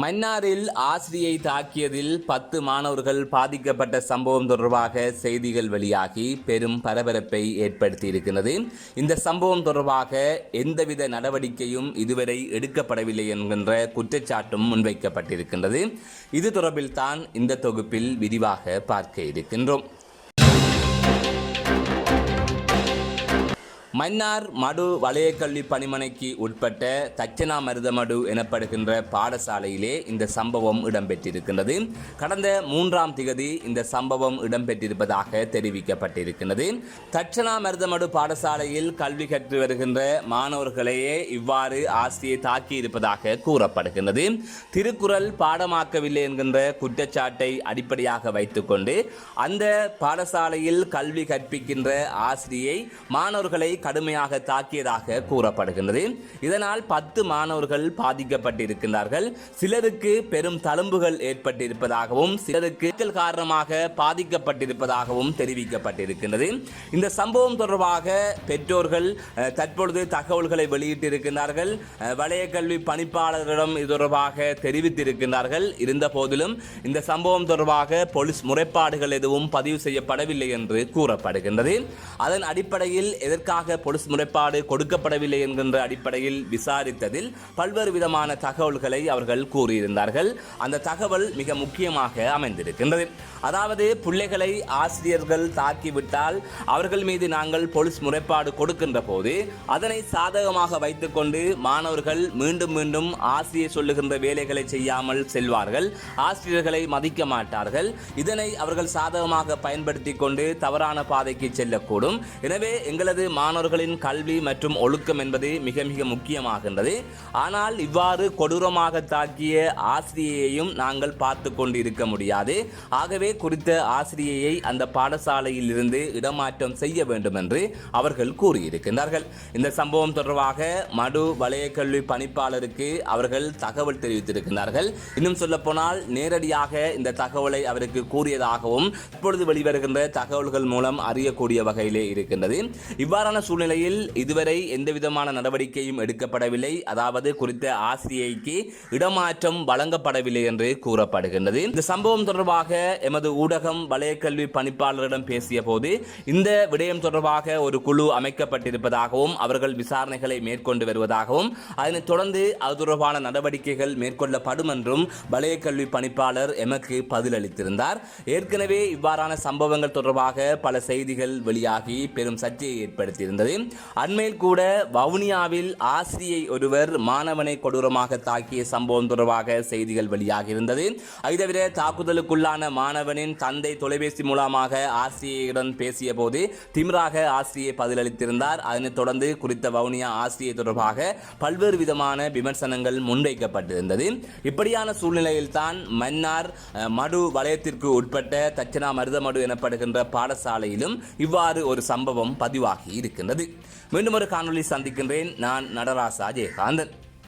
மன்னாரில் ஆசிரியை தாக்கியதில் பத்து மாணவர்கள் பாதிக்கப்பட்ட சம்பவம் தொடர்பாக செய்திகள் வெளியாகி பெரும் பரபரப்பை ஏற்படுத்தியிருக்கிறது. இந்த சம்பவம் தொடர்பாக எந்தவித நடவடிக்கையும் இதுவரை எடுக்கப்படவில்லை என்கின்ற குற்றச்சாட்டும் முன்வைக்கப்பட்டிருக்கின்றது. இது தொடர்பில் தான் இந்த தொகுப்பில் விரிவாக பார்க்க இருக்கின்றோம். மன்னார் மடு வலயக்கல்வி பணிமனைக்கு உட்பட்ட தச்சனாமருதமடு எனப்படுகின்ற பாடசாலையிலே இந்த சம்பவம் இடம்பெற்றிருக்கின்றது. கடந்த மூன்றாம் திகதி இந்த சம்பவம் இடம்பெற்றிருப்பதாக தெரிவிக்கப்பட்டிருக்கின்றது. தட்சணா மருதமடு பாடசாலையில் கல்வி கற்று வருகின்ற மாணவர்களையே இவ்வாறு ஆசிரியை தாக்கியிருப்பதாக கூறப்படுகின்றது. திருக்குறள் பாடமாக்கவில்லை என்கின்ற குற்றச்சாட்டை அடிப்படையாக வைத்துக்கொண்டு அந்த பாடசாலையில் கல்வி கற்பிக்கின்ற ஆசிரியை மாணவர்களை கடுமையாக தாக்கியதாக கூறப்படுகின்றது. இதனால் பத்து மாணவர்கள் பாதிக்கப்பட்டிருக்கின்றார்கள். சிலருக்கு பெரும் தழும்புகள் ஏற்பட்டிருப்பதாகவும் சிலருக்கு காரணமாக பாதிக்கப்பட்டிருப்பதாகவும் தெரிவிக்கப்பட்டிருக்கின்றது. இந்த சம்பவம் தொடர்பாக பெற்றோர்கள் தற்பொழுது தகவல்களை வெளியிட்டிருக்கின்றார்கள். வலய கல்வி பணிப்பாளரிடம் இது தொடர்பாக தெரிவித்திருக்கின்றார்கள். இருந்த போதிலும் இந்த சம்பவம் தொடர்பாக போலீஸ் முறைப்பாடுகள் எதுவும் பதிவு செய்யப்படவில்லை என்று கூறப்படுகின்றது. அதன் அடிப்படையில் எதற்காக தொடர்பாக பொலிஸ் முறைப்பாடு கொடுக்கப்படவில்லை என்கின்ற அடிப்படையில் விசாரித்ததில் பல்வேறு விதமான தகவல்களை அவர்கள் கூறியிருந்தார்கள். அந்த தகவல் மிக முக்கியமாக அமைந்திருக்கின்றது. அதாவது பிள்ளைகளை ஆசிரியர்கள் தாக்கிவிட்டால் அவர்கள் மீது நாங்கள் போலீஸ் முறைப்பாடு கொடுக்கின்ற போது அதனை சாதகமாக வைத்துக்கொண்டு மாணவர்கள் மீண்டும் மீண்டும் ஆசிரியர் சொல்லுகின்ற வேலைகளை செய்யாமல் செல்வார்கள். ஆசிரியர்களை மதிக்க மாட்டார்கள். இதனை அவர்கள் சாதகமாக பயன்படுத்தி கொண்டு தவறான பாதைக்கு செல்லக்கூடும். எனவே எங்களது மாணவர்களின் கல்வி மற்றும் ஒழுக்கம் என்பது மிக மிக முக்கியமாகின்றது. ஆனால் இவ்வாறு கொடூரமாக தாக்கிய ஆசிரியையும் நாங்கள் பார்த்து கொண்டு இருக்க முடியாது. ஆகவே குறித்த ஆசிரியையை அந்த பாடசாலையில் இருந்து இடமாற்றம் செய்ய வேண்டும் என்று அவர்கள் கூறியிருக்கின்றார்கள். இந்த சம்பவம் தொடர்பாக மடு வலயக்கல்வி பணிப்பாளருக்கு அவர்கள் தகவல் தெரிவித்திருக்கின்றார்கள். இன்னும் சொல்ல போனால் நேரடியாக இந்த தகவலை அவருக்கு கூறியதாகவும் இப்பொழுது வெளிவருகின்ற தகவல்கள் மூலம் அறியக்கூடிய வகையிலே இருக்கின்றது. இவ்வாறான சூழ்நிலையில் இதுவரை எந்தவிதமான நடவடிக்கையும் எடுக்கப்படவில்லை. அதாவது குறித்த ஆசிரியைக்கு இடமாற்றம் வழங்கப்படவில்லை என்று கூறப்படுகின்றது. இந்த சம்பவம் தொடர்பாக எமது ஊடகம் வலயக்கல்வி பணிப்பாளரிடம் பேசிய போது இந்த விடயம் தொடர்பாக ஒரு குழு அமைக்கப்பட்டிருப்பதாகவும் அவர்கள் விசாரணைகளை மேற்கொண்டு வருவதாகவும் அதனைத் தொடர்ந்து அது தொடர்பான நடவடிக்கைகள் மேற்கொள்ளப்படும் என்றும் வலயக்கல்வி பணிப்பாளர் எமக்கு பதிலளித்திருந்தார். ஏற்கனவே இவ்வாறான சம்பவங்கள் தொடர்பாக பல செய்திகள் வெளியாகி பெரும் சர்ச்சையை ஏற்படுத்தியிருந்தது. அண்மையில் கூட வவுனியாவில் ஆசிரியை ஒருவர் மாணவனை கொடூரமாக தாக்கிய சம்பவம் தொடர்பாக செய்திகள் வெளியாகி இருந்தது. அது தவிர தாக்குதலுக்குள்ளான மாணவனின் தந்தை தொலைபேசி மூலமாக ஆசிரியையுடன் பேசிய போது திமிராக ஆசிரியை பதிலளித்திருந்தார். அதனைத் தொடர்ந்து குறித்த வவுனியா ஆசிரியை தொடர்பாக பல்வேறு விதமான விமர்சனங்கள் முன்வைக்கப்பட்டிருந்தது. இப்படியான சூழ்நிலையில்தான் மன்னார் மடு வலயத்திற்கு உட்பட்ட தச்சனா மருதமடு எனப்படுகின்ற பாடசாலையிலும் இவ்வாறு ஒரு சம்பவம் பதிவாகி இருக்கின்றது. மீண்டும் ஒரு காணொலி சந்திக்கின்றேன். நான் நடராசா ஜெயகாந்தன்.